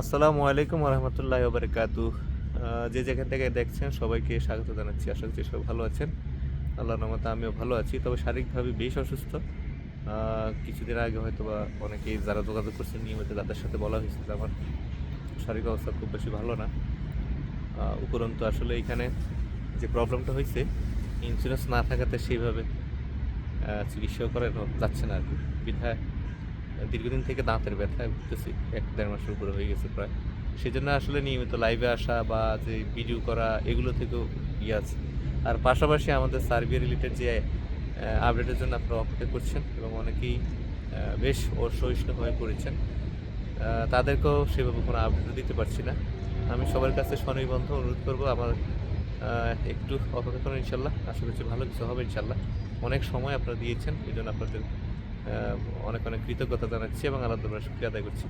আসসালামু আলাইকুম রহমতুল্লাহ বারকাতু যে যেখান থেকে দেখছেন সবাইকে স্বাগত জানাচ্ছি। আশা করছি সবাই ভালো আছেন। আল্লাহ রহমতে আমিও ভালো আছি। তবে শারীরিকভাবে বেশ অসুস্থ। কিছুদিন আগে হয়তো বা অনেকেই যারা যোগাযোগ করছেন, নিয়মিত তাদের সাথে বলা হয়েছে যে আমার শারীরিক অবস্থা খুব বেশি ভালো না। উপরন্তু আসলে এখানে যে প্রবলেমটা হয়েছে ইন্স্যুরেন্স না থাকাতে সেইভাবে চিকিৎসাও করানো যাচ্ছে না আর কি। বিধায় দীর্ঘদিন থেকে দাঁতের ব্যথায় ভুগতেছি এক দেড় মাসের উপরে হয়ে গেছে প্রায়। সেই জন্য আসলে নিয়মিত লাইভে আসা বা যে ভিডিও করা, এগুলো থেকেও ইয়ে আছে। আর পাশাপাশি আমাদের সার্ভে রিলেটেড যে আপডেটের জন্য আপনারা অপেক্ষা করছেন এবং অনেকেই বেশ অসহিষ্ণু হয়ে পড়েছেন তাদেরকেও সেভাবে কোনো আপডেট দিতে পারছি না। আমি সবার কাছে স্বনিবন্ধ অনুরোধ করব, আমার একটু অপেক্ষা করুন ইনশাল্লাহ। আশা করছি ভালো কিছু হবে ইনশাল্লাহ। অনেক সময় আপনারা দিয়েছেন এই জন্য আপনাদের অনেক অনেক কৃতজ্ঞতা জানাচ্ছি এবং আল্লাহ দরবারে শুক্রিয়া আদায় করছি।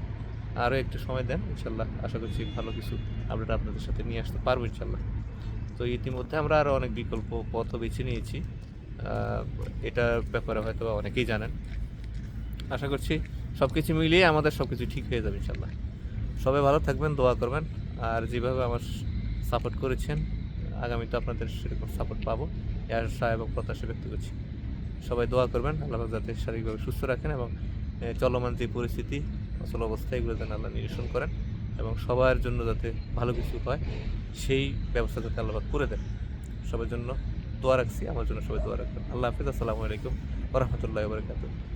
আরও একটু সময় দেন, ইনশাল্লাহ। আশা করছি ভালো কিছু আপডেট আপনাদের সাথে নিয়ে আসতে পারব, ইনশাল্লাহ। তো ইতিমধ্যে আমরা আরও অনেক বিকল্প পথও বেছে নিয়েছি। এটার ব্যাপারে হয়তো অনেকেই জানেন। আশা করছি সব কিছু মিলিয়ে আমাদের সব কিছু ঠিক হয়ে যাবে, ইনশাল্লাহ। সবাই ভালো থাকবেন, দোয়া করবেন। আর যেভাবে আমার সাপোর্ট করেছেন, আগামীতে আপনাদের সেরকম সাপোর্ট পাবো। এই আশা এবং প্রত্যাশা ব্যক্ত করছি। সবাই দোয়া করবেন, আল্লাহ যাতে শারীরিকভাবে সুস্থ রাখেন এবং চলমান যে পরিস্থিতি, অচল অবস্থা, এগুলো যেন আল্লাহ নিরসন করেন এবং সবার জন্য যাতে ভালো কিছু হয়, সেই ব্যবস্থা যাতে আল্লাহ করে দেন। সবার জন্য দোয়া রাখছি, আমার জন্য সবাই দোয়া রাখবেন। আল্লাহ হাফিজ, আসসালামু আলাইকুম রহমতুল্লাহ বরকাত